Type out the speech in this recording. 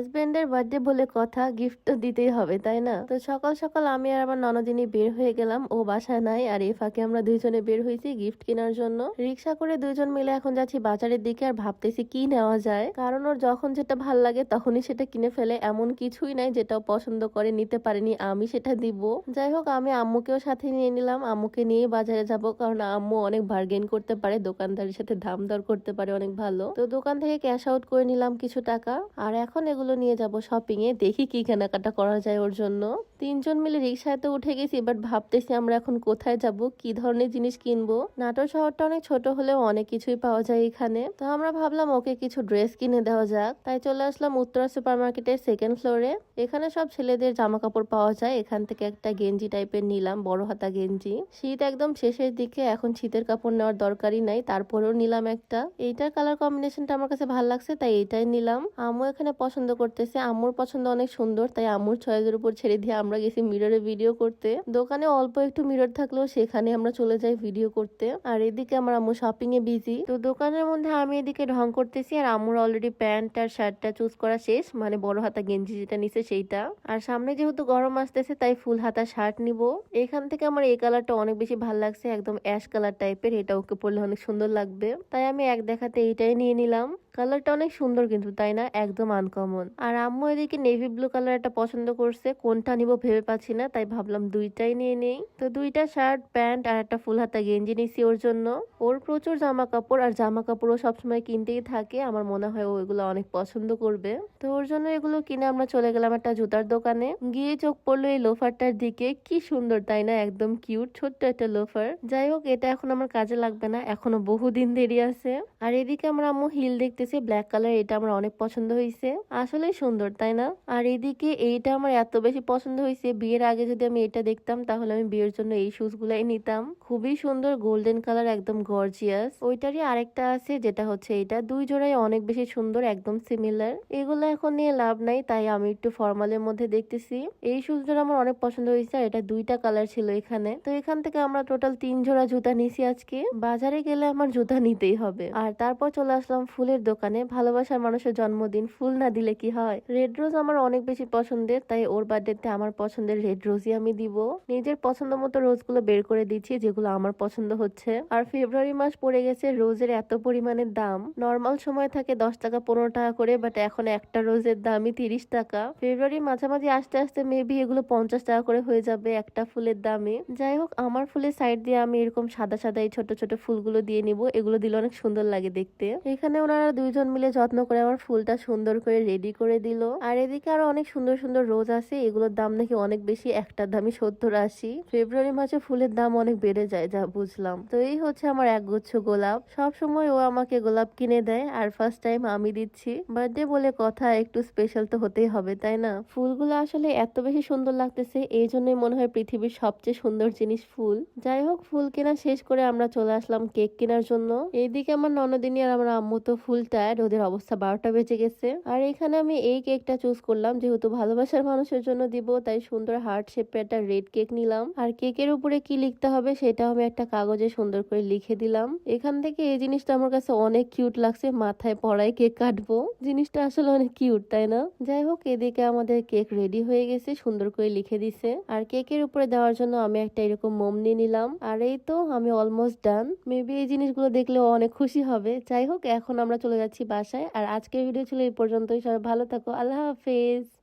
হাজবেন্ডের বার্থডে বলে কথা, গিফট তো দিতেই হবে, তাই না? তো সকাল সকাল আমি আর আমার ননদিনী বের হয়ে গেলাম। ও বাসায় নাই আর এই ফাঁকে আমরা দুইজনে বের হয়েছি গিফট কেনার জন্য। রিক্সা করে দুইজন মিলে এখন যাচ্ছি বাজারের দিকে আর ভাবতেছি কি নেওয়া যায়। কারণ ওর যখন যেটা ভালো লাগে তখনই সেটা কিনে ফেলে। এমন কিছুই নাই যেটা পছন্দ করে, নিতে পারেনি, আমি সেটা দিব। যাই হোক, আমি আম্মুকেও সাথে নিয়ে নিলাম। আম্মুকে নিয়ে বাজারে যাব কারণ আম্মু অনেক বার্গেন করতে পারে, দোকানদারের সাথে দাম দর করতে পারে অনেক ভালো। তো দোকান থেকে ক্যাশ আউট করে নিলাম কিছু টাকা। আর এখন এগুলো নিয়ে যাব শপিং এ দেখি কি কেনাকাটা করা যায় ওর জন্য। তিনজন মিলে রিক্সায় তো উঠে গেছি বাট ভাবতেছি আমরা এখন কোথায় যাব, কি ধরনের জিনিস কিনবো? নাটোর শহরটা অনেক ছোট হলেও অনেক কিছুই পাওয়া যায় এখানে। তো আমরা ভাবলাম ওকে কিছু ড্রেস কিনে দেওয়া যাক। তাই চলে আসলাম উত্তরা সুপার মার্কেটের সেকেন্ড ফ্লোরে এখানে সব ছেলেদের জামা কাপড় পাওয়া যায়। এখান থেকে একটা গেঞ্জি টাইপের নিলাম, বড় হাতা গেঞ্জি। শীত একদম শেষের দিকে, এখন শীতের কাপড় নেওয়ার দরকারই নাই, তারপরেও নিলাম একটা। এইটার কালার কম্বিনেশনটা আমার কাছে ভালো লাগছে, তাই এইটাই নিলাম। আম্মু এখানে পছন্দ করতেছে। আম্মুর পছন্দ অনেক সুন্দর, তাই আম্মুর চয়েসের উপর ছেড়ে দিয়ে আমরা গেছি মিররে ভিডিও করতে। দোকানে অল্প একটু মিরর থাকলেও সেখানে আমরা চলে যাই ভিডিও করতে। আর এদিকে আমার আম্মু শপিং এ বিজি তো দোকানের মধ্যে আমি এদিকে ঢং করতেছি আর আম্মুর অলরেডি প্যান্ট আর শার্টটা চুজ করা শেষ। মানে বড় হাতা গেঞ্জি যেটা নিছে সেইটা। আর সামনে যেহেতু গরম আসতেছে, তাই ফুল হাতা শার্ট নিব। এখান থেকে আমার এই কালারটা অনেক বেশি ভালো লাগছে, একদম অ্যাশ কালার টাইপের এটা ওকে পরলে অনেক সুন্দর লাগবে। তাই আমি এক দেখাতে এইটাই নিয়ে নিলাম। কালারটা অনেক সুন্দর কিন্তু, তাই না? একদম আনকমন আর আম্মু এদিকে নেভি ব্লু কালার একটা পছন্দ করছে, কোনটা নিব ভেবে পাচ্ছি না, তাই ভাবলাম দুইটাই নিয়ে নেই। তো দুইটা শার্ট প্যান্ট আর একটা ফুল হাতা গেঞ্জি নিছি ওর জন্য। ওর প্রচুর জামা কাপড় আর জামা কাপড়ও সবসময় কিনতেই থাকে, আমার মনে হয় ও এগুলো অনেক পছন্দ করবে। তো ওর জন্য এগুলো কিনে আমরা চলে গেলাম একটা জুতার দোকানে। গিয়ে চোখ পড়ল এই লোফারটার দিকে, কি সুন্দর, তাই না? একদম কিউট ছোট্ট একটা লোফার যাই হোক, এটা এখন আমার কাজে লাগবে না, এখনও বহুদিন দেরি আছে। আর এদিকে আমরা আম্মু হিল দেখতেছি ব্ল্যাক কালার এটা আমার অনেক পছন্দ হয়েছে আসলে সুন্দর, তাই না? আর এদিকে এইটা আমার এত বেশি পছন্দ হয়েছে বিয়ের আগে যদি আমি এটা দেখতাম তাহলে আমি বিয়ের জন্য এই শুজ গুলাই নিতাম। খুবই সুন্দর গোল্ডেন কালার একদম গর্জিয়াস ওইটারই আরেকটা আছে যেটা হচ্ছে এটা। দুই জোড়াই অনেক বেশি সুন্দর, একদম সিমিলার এগুলো এখন নিয়ে লাভ নাই, তাই আমি একটু ফর্মালের মধ্যে দেখতেছি। এই শুজ জোড়া আমার অনেক পছন্দ হয়েছে আর এটা দুইটা কালার ছিল এখানে। তো এখান থেকে আমরা টোটাল তিন জোড়া জুতা নিছি আজকে। বাজারে গেলে আমার জুতা নিতেই হবে। আর তারপর চলে আসলাম ফুলের দোকানে ভালোবাসার মানুষের জন্মদিন, ফুল না দিলে কি হয়? রেড রোজ আমার অনেক বেশি পছন্দের, তাই ওর বার্থডেতে আমার পছন্দের রেড রোজই আমি দিব। নিজের পছন্দ মতো রোজগুলো বের করে দিচ্ছি, যেগুলো আমার পছন্দ হচ্ছে। আর ফেব্রুয়ারি মাস পড়ে গেছে রোজের এত পরিমাণের দাম। নর্মাল সময় থাকে দশ টাকা, পনেরো টাকা করে বাট এখন একটা রোজের দামই তিরিশ টাকা। ফেব্রুয়ারির মাঝামাঝি আসতে আসতে মেবি এগুলো পঞ্চাশ টাকা করে হয়ে যাবে একটা ফুলের দামে। যাই হোক, আমার ফুলের সাইড দিয়ে আমি এরকম সাদা সাদা এই ছোট ছোট ফুলগুলো দিয়ে নিব। এগুলো দিলে অনেক সুন্দর লাগে দেখতে। এখানে ওনারা দুইজন মিলে যত্ন করে আমার ফুলটা সুন্দর করে রেডি করে দিল। আর এদিকে আরও অনেক সুন্দর সুন্দর রোজ আছে, এগুলোর দাম নাকি অনেক বেশি, একটার দামই সত্তর আশি। ফেব্রুয়ারি মাসে ফুলের দাম অনেক বেড়ে যায় যা বুঝলাম। তো এই হচ্ছে আমার একগুচ্ছ গোলাপ। সব সময় ও আমাকে গোলাপ কিনে দেয়, আর ফার্স্ট টাইম আমি দিচ্ছি। বার্থডে বলে কথা একটু স্পেশাল তো হতেই হবে, তাই না? ফুলগুলো আসলে এত বেশি সুন্দর লাগতেছে, এই জন্যই মনে হয় পৃথিবীর সবচেয়ে সুন্দর জিনিস ফুল। যাই হোক, ফুল কেনা শেষ করে আমরা চলে আসলাম কেক কেনার জন্য। এইদিকে আমার ননদিনী আর আমার আম্মু তো ফুল টায়ার্ড ওদের অবস্থা বারোটা বেজে গেছে। আর এখানে আমি এই কেকটা চুজ করলাম, যেহেতু ভালোবাসার মানুষের জন্য দিব, তাই সুন্দর হার্ট শেপে একটা রেড কেক নিলাম। আর কেকের উপরে কি লিখতে হবে সেটা আমি একটা কাগজে সুন্দর করে লিখে দিলাম। এখান থেকে এই জিনিসটা আমার কাছে অনেক কিউট লাগছে, মাথায় পড়ায় কেক কাটবো। জিনিসটা আসলে অনেক কিউট তাই না? যাই হোক, এদিকে আমাদের কেক রেডি হয়ে গেছে, সুন্দর করে লিখে দিছে। আর কেকের উপরে দেওয়ার জন্য আমি একটা এরকম মোম নিয়ে নিলাম। আর এই তো আমি অলমোস্ট ডান মেবি এই জিনিসগুলো দেখলে অনেক খুশি হবে। যাই হোক, এখন আমরা চলে যাচ্ছি বাসায়। আর আজকের ভিডিও ছিল এই পর্যন্তই। সবাই ভালো থাকো। আল্লাহ হাফেজ।